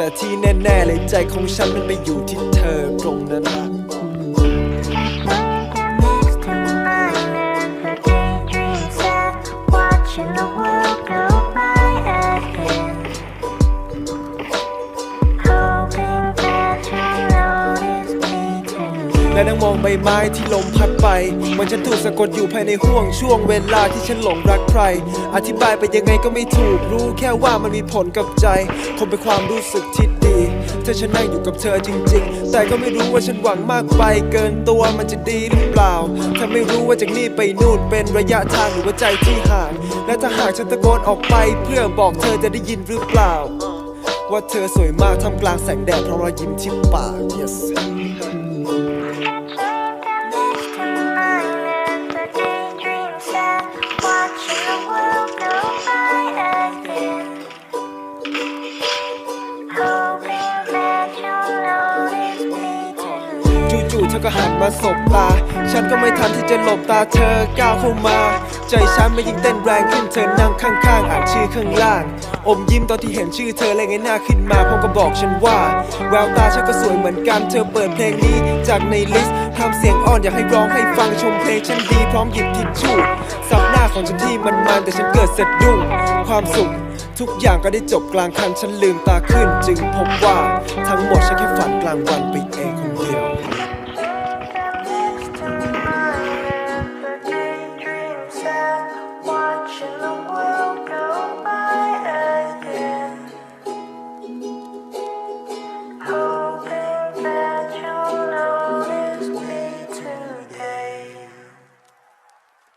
แต่ที่แน่ๆเลยใจของฉันมันไปอยู่ที่เธอตรงนั้นละ และนั่งมองใบไม้ที่ลมพัดไปเหมือนฉันถูกสะกดอยู่ภายในห่วงช่วงเวลาที่ฉันหลงรักใคร อธิบายไปยังไงก็ไม่ถูกรู้แค่ว่ามันมีผลกับใจ คงเป็นความรู้สึกที่ดีถ้าฉันนั่งอยู่กับเธอจริง ๆ แต่ก็ไม่รู้ว่าฉันหวังมากไป เกินตัวมันจะดีหรือเปล่า ถ้าไม่รู้ว่าจากนี่ไปนู่นเป็นระยะทางหรือว่าใจที่ห่าง และถ้าหากฉันตะโกนออกไปเพื่อบอกเธอจะได้ยินหรือเปล่า ว่าเธอสวยมากทำกลางแสงแดดเพราะรอยยิ้มที่ปาก yes จู่ๆเธอก็หันมาสบตา ฉันก็ไม่ทันที่จะหลบตาเธอก้าวเข้ามา ใจฉันไม่ยิ่งเต้นแรงขึ้นเธอนั่งข้างๆอ่านชื่อข้างล่าง อมยิ้มตอนที่เห็นชื่อเธอเลยไงหน้าขึ้นมาพร้อมกับบอกฉันว่าแววตาฉันก็สวยเหมือนกันเธอเปิดเพลงนี้จากในลิสต์ทำเสียงอ่อนอยากให้ร้องให้ฟังชมเพลงฉันดีพร้อมหยิบทิชชู่สับหน้าของฉันที่มันมันแต่ฉันเกิดสะดุ้งความสุขทุกอย่างก็ได้จบกลางคันฉันลืมตาขึ้น จึงพบว่าทั้งหมดฉันแค่ฝันกลางวันไปเองคนเดียว